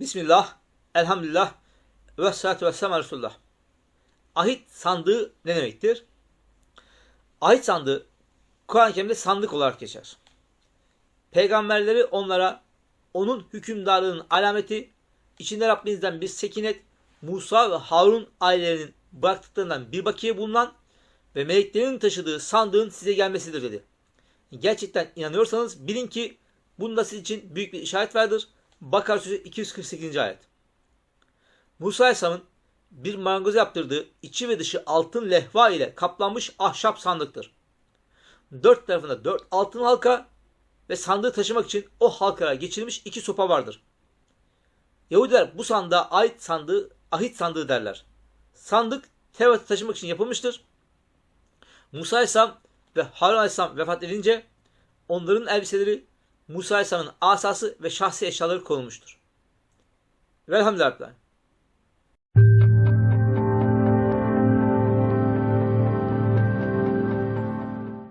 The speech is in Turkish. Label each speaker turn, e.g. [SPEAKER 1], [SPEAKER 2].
[SPEAKER 1] Bismillah, elhamdülillah, ve salatu ve selam Resulullah. Ahit sandığı ne demektir? Ahit sandığı Kur'an-ı Kerim'de sandık olarak geçer. Peygamberleri onlara onun hükümdarlığının alameti, içinde Rabbinizden bir sekinet, Musa ve Harun ailelerinin bıraktıklarından bir bakiye bulunan ve meleklerin taşıdığı sandığın size gelmesidir dedi. Gerçekten inanıyorsanız bilin ki bunda sizin için büyük bir işaret vardır. Bakar Suresi 248. ayet. Musa Aleyhisselam'ın bir marangoz yaptırdığı içi ve dışı altın lehva ile kaplanmış ahşap sandıktır. Dört tarafında dört altın halka ve sandığı taşımak için o halkalara geçirilmiş iki sopa vardır. Yahudiler bu sandığa ait sandığı ahit sandığı derler. Sandık Tevrat'ı taşımak için yapılmıştır. Musa Aleyhisselam ve Harun Aleyhisselam vefat edince onların elbiseleri Musa Aleyhisselam'ın asası ve şahsi eşyaları konulmuştur. Velhamdülillah.